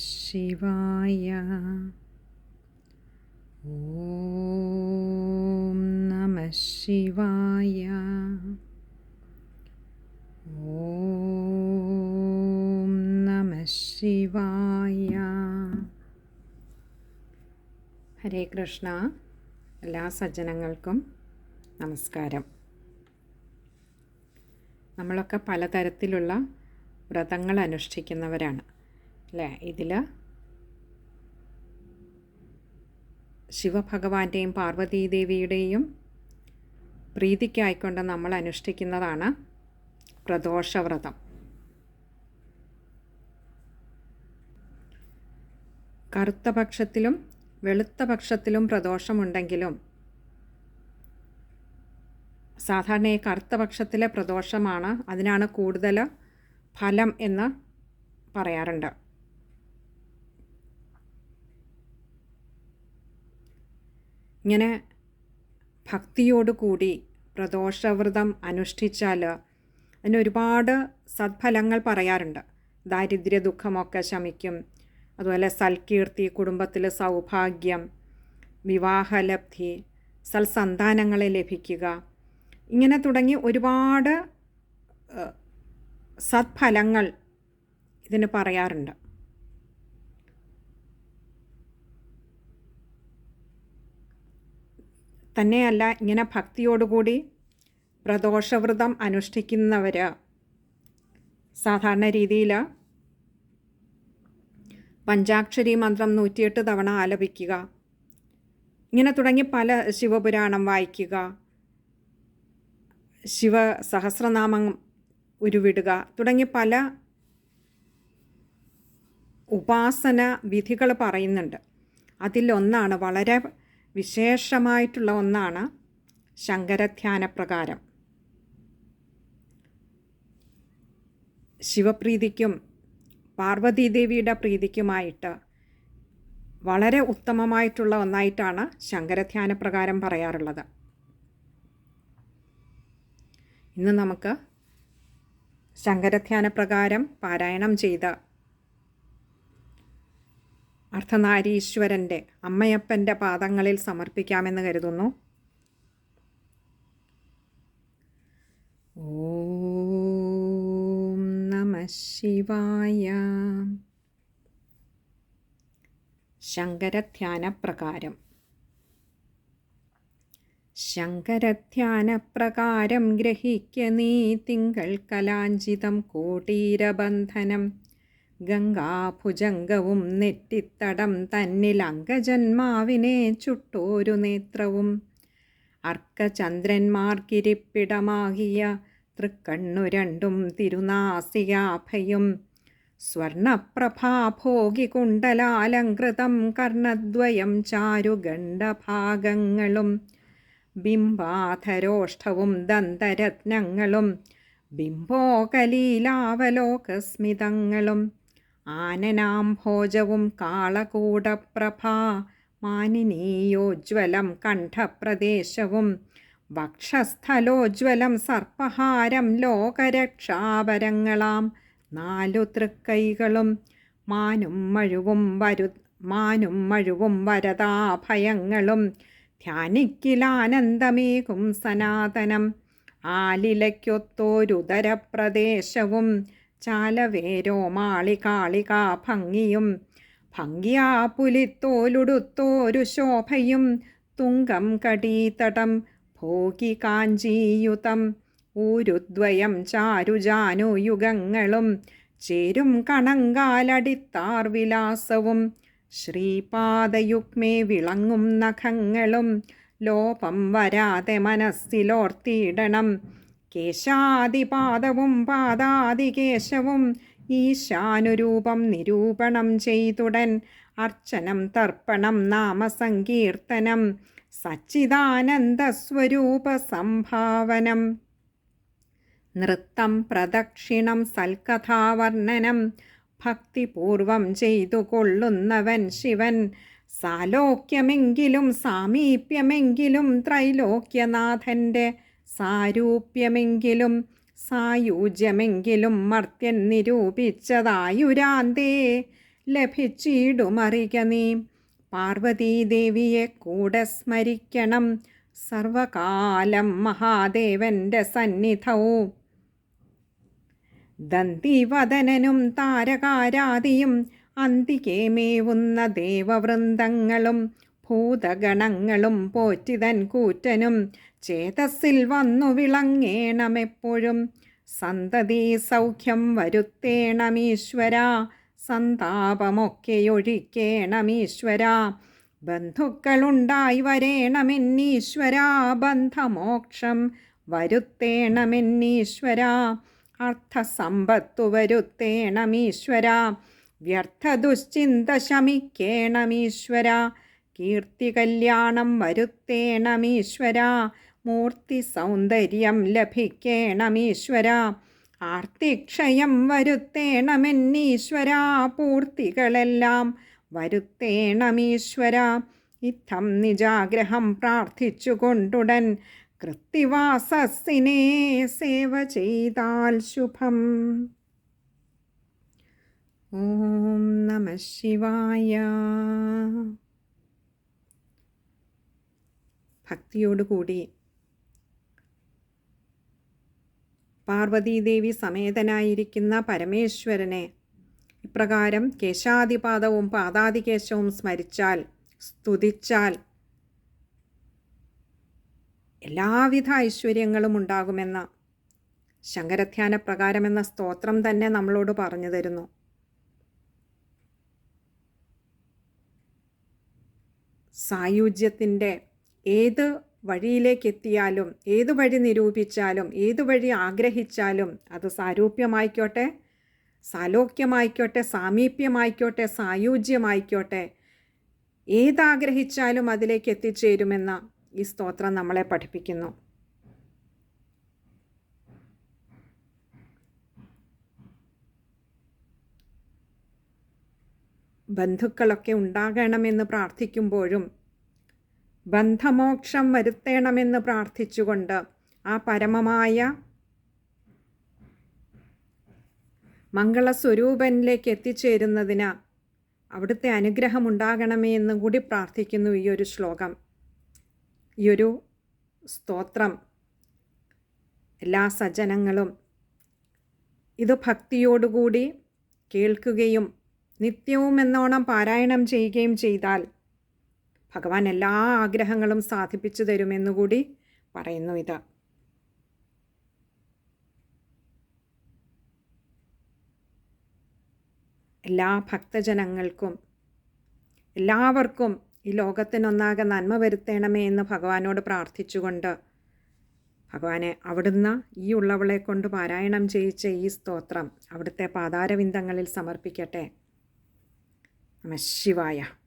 ശിവായ. ഓം നമ ശിവായ. ഓം നമ ശിവായ. ഹരേ കൃഷ്ണ. എല്ലാ സജ്ജനങ്ങൾക്കും നമസ്കാരം. നമ്മളൊക്കെ പലതരത്തിലുള്ള വ്രതങ്ങൾ അനുഷ്ഠിക്കുന്നവരാണ്. അല്ലേ ഇതിൽ ശിവഭഗവാന്റെയും പാർവതീദേവിയുടെയും പ്രീതിക്കായിക്കൊണ്ട് നമ്മൾ അനുഷ്ഠിക്കുന്നതാണ് പ്രദോഷവ്രതം. കറുത്ത പക്ഷത്തിലും വെളുത്ത പക്ഷത്തിലും പ്രദോഷമുണ്ടെങ്കിലും സാധാരണ ഈ കറുത്ത പക്ഷത്തിലെ പ്രദോഷമാണ്. അതിനാണ് കൂടുതൽ ഫലം എന്ന് പറയാറുണ്ട്. ഇങ്ങനെ ഭക്തിയോടുകൂടി പ്രദോഷവ്രതം അനുഷ്ഠിച്ചാൽ അതിന് ഒരുപാട് സദ്ഫലങ്ങൾ പറയാറുണ്ട്. ദാരിദ്ര്യ ദുഃഖമൊക്കെ ശമിക്കും. അതുപോലെ സൽകീർത്തി കുടുംബത്തിൽ സൗഭാഗ്യം വിവാഹലബ്ധി സൽസന്താനങ്ങളെ ലഭിക്കുക. ഇങ്ങനെ തുടങ്ങി ഒരുപാട് സത്ഫലങ്ങൾ ഇതിന് പറയാറുണ്ട്. തന്നെയല്ല ഇങ്ങനെ ഭക്തിയോടുകൂടി പ്രദോഷവ്രതം അനുഷ്ഠിക്കുന്നവർ സാധാരണ രീതിയിൽ പഞ്ചാക്ഷരി മന്ത്രം നൂറ്റിയെട്ട് തവണ ആലപിക്കുക. ഇങ്ങനെ തുടങ്ങി പല ശിവപുരാണം വായിക്കുക. ശിവ സഹസ്രനാമം ഉരുവിടുക. തുടങ്ങി പല ഉപാസന വിധികൾ പറയുന്നുണ്ട്. അതിലൊന്നാണ് വളരെ വിശേഷമായിട്ടുള്ള ഒന്നാണ് ശങ്കരധ്യാന പ്രകാരം ശിവപ്രീതിക്കും പാർവതീദേവിയുടെ പ്രീതിക്കുമായിട്ട് വളരെ ഉത്തമമായിട്ടുള്ള ഒന്നായിട്ടാണ് ശങ്കരധ്യാന പ്രകാരം പറയാറുള്ളത്. ഇന്ന് നമുക്ക് ശങ്കരധ്യാന പ്രകാരം പാരായണം ചെയ്ത അർദ്ധനാരീശ്വരന്റെ അമ്മയപ്പന്റെ പാദങ്ങളിൽ സമർപ്പിക്കാമെന്ന് കരുതുന്നു. ഓം നമ ശിവായ. ശങ്കരധ്യാനപ്രകാരം. ശങ്കരധ്യാനപ്രകാരം ഗ്രഹിക്ക നീ തിങ്കൾ കലാഞ്ചിതം കോട്ടീരബന്ധനം ഗംഗാഭുജംഗവും നെറ്റിത്തടം തന്നിൽ അംഗജന്മാവിനെ ചുട്ടോരു നേത്രവും. അർക്കചന്ദ്രന്മാർക്കിരിപ്പിടമാകിയ തൃക്കണ്ണു രണ്ടും തിരുനാസിയാഭയും സ്വർണപ്രഭാഭോഗികുണ്ടലാലങ്കൃതം കർണദ്വയം ചാരുഗണ്ഡഭാഗങ്ങളും ബിംബാധരോഷ്ഠവും ദന്തരത്നങ്ങളും. ബിംബോകലീലാവലോകസ്മിതങ്ങളും. ആനനാംഭോജവും കാളകൂടപ്രഭാ മാനിനീയോജ്വലം കണ്ഠപ്രദേശവും വക്ഷസ്ഥലോജ്വലം സർപ്പഹാരം ലോകരക്ഷാപരങ്ങളാം നാലു തൃക്കൈകളും മാനും മഴുവും വരു മാനും മഴുവും വരതാഭയങ്ങളും ധ്യാനിക്കിലാനന്ദമേകും സനാതനം ആലിലയ്ക്കൊത്തോരുദരപ്രദേശവും ചാലവേരോ മാളികാളികാ ഭംഗിയും. ഭംഗിയാ പുലിത്തോലുടുത്തോരു ശോഭയും. തുങ്കം കടീതടം ഭോഗി കാഞ്ചീയുതം ഊരുദ്വയം ചാരുജാനുയുഗങ്ങളും. ചേരും കണങ്കാലടിത്താർ വിലാസവും. ശ്രീപാദയുഗ്മേ വിളങ്ങും നഖങ്ങളും. ലോപം വരാതെ മനസ്സിലോർത്തിയിടണം. കേശാദിപാദവും പാദാദികേശവും ഈശാനുരൂപം നിരൂപണം ചെയ്തുടൻ അർച്ചനം തർപ്പണം നാമസങ്കീർത്തനം സച്ചിദാനന്ദസ്വരൂപ സംഭാവനം നൃത്തം പ്രദക്ഷിണം സൽക്കഥാവർണനം ഭക്തിപൂർവം ചെയ്തു കൊള്ളുന്നവൻ ശിവൻ. സാലോക്യമെങ്കിലും സാമീപ്യമെങ്കിലും ത്രൈലോക്യനാഥന്റെ സാരൂപ്യമെങ്കിലും സായൂജ്യമെങ്കിലും മർത്യൻ നിരൂപിച്ചതായുരാന്തേ. ലഭിച്ചിടുമറിക നീ. പാർവതീദേവിയെ കൂടെ സ്മരിക്കണം സർവകാലം മഹാദേവന്റെ സന്നിധവും. ദന്തിവദനനും താരകാരാതിയും അന്തികേമേവുന്ന ദേവവൃന്ദങ്ങളും ഭൂതഗണങ്ങളും പോറ്റിതൻ കൂറ്റനും ചേതസ്സിൽ വന്നു വിളങ്ങേണമെപ്പോഴും. സന്തതി സൗഖ്യം വരുത്തേണമീശ്വര. സന്താപമൊക്കെയൊഴിക്കേണമീശ്വര. ബന്ധുക്കളുണ്ടായി വരേണമെന്നീശ്വര. ബന്ധമോക്ഷം വരുത്തേണമെന്നീശ്വര. അർത്ഥസമ്പത്തു വരുത്തേണമീശ്വര. വ്യർത്ഥദുശ്ചിന്ത ശമിക്കേണമീശ്വര കീർത്തി കല്യാണം വരുത്തേണമീശ്വര. മൂർത്തി സൗന്ദര്യം ലഭിക്കേണമീശ്വര ആർത്തിക്ഷയം വരുത്തേണമെന്നീശ്വര. പൂർത്തികളെല്ലാം വരുത്തേണമീശ്വര ഇത്തം നിജാഗ്രഹം പ്രാർത്ഥിച്ചുകൊണ്ടുടൻ കൃത്തിവാസസ്സിനെ സേവ ചെയ്താൽ ശുഭം. ഓം നമ ശിവായ. ഭക്തിയോടുകൂടി പാർവതീദേവി സമേതനായിരിക്കുന്ന പരമേശ്വരനെ ഇപ്രകാരം കേശാദിപാദവും പാദാദികേശവും സ്മരിച്ചാൽ സ്തുതിച്ചാൽ എല്ലാവിധ ഐശ്വര്യങ്ങളും ഉണ്ടാകുമെന്ന ശങ്കരധ്യാന പ്രകാരമെന്ന സ്തോത്രം തന്നെ നമ്മളോട് പറഞ്ഞു തരുന്നു. സായുജ്യത്തിന്റെ ഏത് വഴിയിലേക്ക് എത്തിയാലും ഏത് വഴി നിരൂപിച്ചാലും ഏതു വഴി ആഗ്രഹിച്ചാലും അത് സാരൂപ്യമായിക്കോട്ടെ സാലോക്യമായിക്കോട്ടെ സാമീപ്യമായിക്കോട്ടെ സായുജ്യമായിക്കോട്ടെ ഏതാഗ്രഹിച്ചാലും അതിലേക്ക് എത്തിച്ചേരുമെന്ന ഈ സ്തോത്രം നമ്മളെ പഠിപ്പിക്കുന്നു. ബന്ധുക്കളൊക്കെ ഉണ്ടാകണമെന്ന് പ്രാർത്ഥിക്കുമ്പോഴും ബന്ധമോക്ഷം വരുത്തേണമെന്ന് പ്രാർത്ഥിച്ചുകൊണ്ട് ആ പരമമായ മംഗളസ്വരൂപനിലേക്ക് എത്തിച്ചേരുന്നതിന് അവിടുത്തെ അനുഗ്രഹം ഉണ്ടാകണമേ എന്നും കൂടി പ്രാർത്ഥിക്കുന്നു ഈ ഒരു ശ്ലോകം. ഈ ഒരു സ്തോത്രം എല്ലാ സജ്ജനങ്ങളും ഇത് ഭക്തിയോടുകൂടി കേൾക്കുകയും നിത്യവും എന്നോണം പാരായണം ചെയ്യുകയും ചെയ്താൽ ഭഗവാൻ എല്ലാ ആഗ്രഹങ്ങളും സാധിപ്പിച്ചു തരുമെന്നുകൂടി പറയുന്നു ഇത്. എല്ലാ ഭക്തജനങ്ങൾക്കും എല്ലാവർക്കും ഈ ലോകത്തിനൊന്നാകെ നന്മ വരുത്തണമേ എന്ന് ഭഗവാനോട് പ്രാർത്ഥിച്ചുകൊണ്ട് ഭഗവാനെ അവിടുന്ന് ഈ ഉള്ളവളെ കൊണ്ട് പാരായണം ചെയ്യിച്ച ഈ സ്തോത്രം അവിടുത്തെ പാതാരവിന്ദങ്ങളിൽ സമർപ്പിക്കട്ടെ. നമ ശിവായ.